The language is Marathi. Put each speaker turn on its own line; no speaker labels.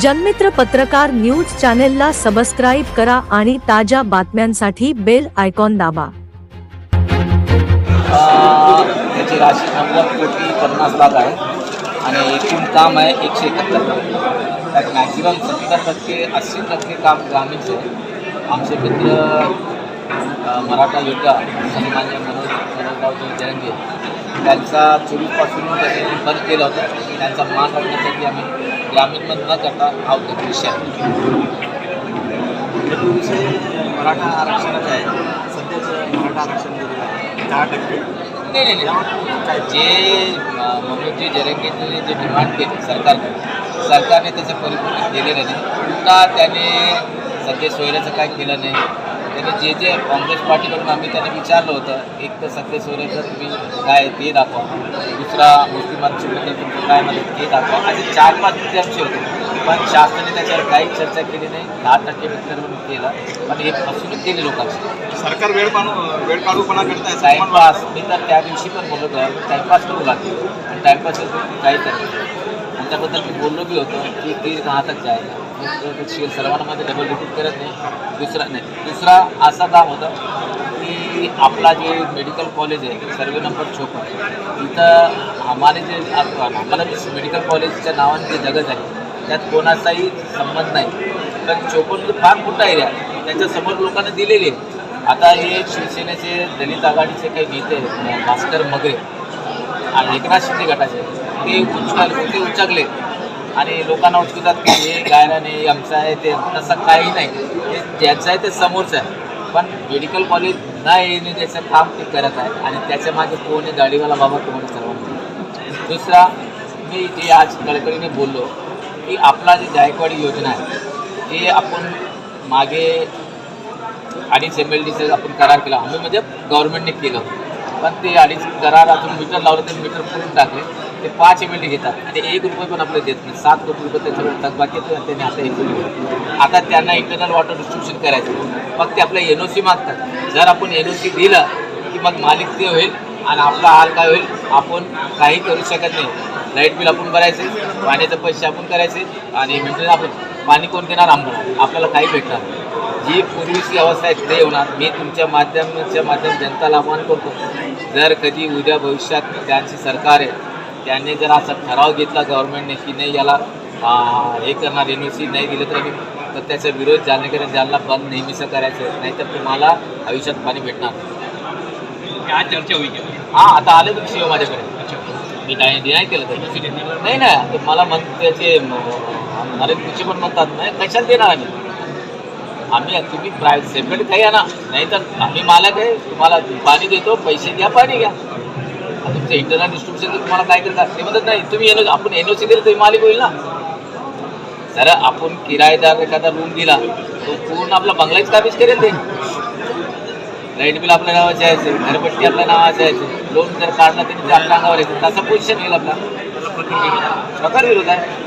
जनमित्र पत्रकार न्यूज चॅनेलला सबस्क्राईब करा आणि ताज्या बातम्यांसाठी बेल आयकॉन दाबा.
त्याची राशी नव्वद कोटी पन्नास लाख आहे आणि एकूण काम आहे एकशे एकाहत्तर लाख. त्यात मॅक्झिमम सत्तर टक्के अस्सी टक्के काम ग्रामीणचे आहे. आमचे मित्र अ, मराठा योद्धा सन्मान्य मनोज मनोजरावजी जरंगे त्यांचा चोवीसपासून त्यांनी बंद केलं होतं. त्यांचा मान राखण्यासाठी आम्ही ग्रामीणमध्ये न करता हा उद्योग विषय
विषय मराठा आरक्षणाचा आहे. सध्याचं मराठा आरक्षण दहा टक्के.
नाही नाही जे अ, मनोजजी जरंगेंनी जे डिमांड केली सरकारने सरकारने त्याचं परिपूर्ण केलेलं नाही. उलटा त्याने सध्या सोयऱ्याचं काय केलं नाही? त्याने जे जे काँग्रेस पार्टीकडून आम्ही त्याने विचारलं होतं एक तर सध्या सोयऱ्याचं तुम्ही काय ते दाखवा. दुसरा मुस्लिम आरक्षणबद्दल तुमचं काय मदत ते दाखवा. असे चार पाच मुद्दे आमचे होते. पण शासनाने त्याच्यावर काही चर्चा केली नाही. दहा टक्के वितरण केलं. पण हे फसवणूक केली लोकांची.
सरकार वेळ वेळ काढूपणा करताय
टाइमपास मी तर त्या दिवशी पण बोलत आहे टाइमपास करू लागते आणि टाइमपास काही करत त्याबद्दल मी बोललो बी होतो की ती राहतच जायला शिव सर्वांमध्ये डबल रिपीट करत नाही. दुसरा नाही दुसरा असा काम होतं की आपला जे मेडिकल कॉलेज आहे सर्वे नंबर चोपन्न तिथं आम्हाला जे आम्हाला जे मेडिकल कॉलेजच्या नावाने जे जगत आहे त्यात कोणाचाही संबंध नाही. पण चोपन्न म्हणजे फार मोठा एरिया त्याच्यासमोर लोकांना दिलेली आहे. आता हे शिवसेनेचे दलित आघाडीचे काही नेते भास्कर मगरे आणि एकनाथ शिंदे गटाचे ते उचकले ते उचकले आणि लोकांना उचकतात की हे गायला नाही आमचं आहे ते तसं काही नाही. ते ज्याचं आहे ते समोरचं आहे. पण मेडिकल कॉलेज न येणे त्याचं काम ते करत आहे. आणि त्याच्यामागे कोण आहे? गाडीवाला बाबा कोण आहे सर्वांना? दुसरा मी जे आज गडकरीने बोललो की आपला जे जायकवाडी योजना आहे ते आपण मागे अडीच एम एल डीचं आपण करार केला. आम्ही म्हणजे गव्हर्नमेंटने केलं. पण ते अडीच करार अजून मीटर लावलं तर मीटर पूर्ण टाकले. ते पाच एम एल डी घेतात. आणि एक रुपये पण आपल्याला देत नाही. सात कोटी रुपये त्यांच्याकडे थकबाकी त्यांनी आता एक आता त्यांना इंटरनल वॉटर डिस्ट्रीब्युशन करायचं मग ते आपल्या एन ओ सी मागतात. जर आपण एन ओ सी दिलं की मग मालिक ते होईल आणि आपला हाल काय होईल? आपण काही करू शकत नाही. लाइट बिल आपण भरायचे पाण्याचे पैसे आपण करायचे आणि मेंटेनन्स आपण पाणी कोण देणार आम्हाला. आपल्याला काही भेटणार जी पूर्वीची अवस्था आहे ते होणार मी तुमच्या माध्यमाच्या माध्यम जनताला आव्हान करतो. जर कधी उद्या भविष्यात त्यांची सरकार आहे त्यांनी जर असा ठराव घेतला गव्हर्नमेंटने की नाही याला हे करणार एन ओ सी नाही दिलं तर तर त्याचा विरोध ज्यांना करेल ज्यांना बंद नेहमीचं करायचं. नाहीतर तुम्हाला आयुष्यात पाणी भेटणार नाही.
काय चर्चा होईल?
हां आता आले तुम्ही शिव माझ्याकडे. मी नाही नाही केलं तर? नाही ना मला म्हण त्याचे नरेंद्र कुचे पण म्हणतात नाही कशाला देणार आम्ही? आम्ही तुम्ही प्रायव्हेट सेपरेट काही आणा. नाही तर आम्ही मालक आहे तुम्हाला पाणी देतो पैसे घ्या पाणी घ्या. तुमचं इंटरनल डिस्ट्रीब्युशन तुम्हाला काय करतात ते म्हणत नाही. तुम्ही एन आपण एन ओ सी दिलं तुम्ही मालिक होईल ना? जर आपण किरायेदार एखादा रूम दिला तो पूर्ण आपला बंगलाच काबीज करेल ते. लाइट बिल आपल्या नावाचे यायचे घरपट्टी आपल्या नावाचे यायचे. लोन जर काढला तरी ते आपल्या अंगावर येते. तसा पोझिशन येईल आपला. प्रकार विरोध आहे.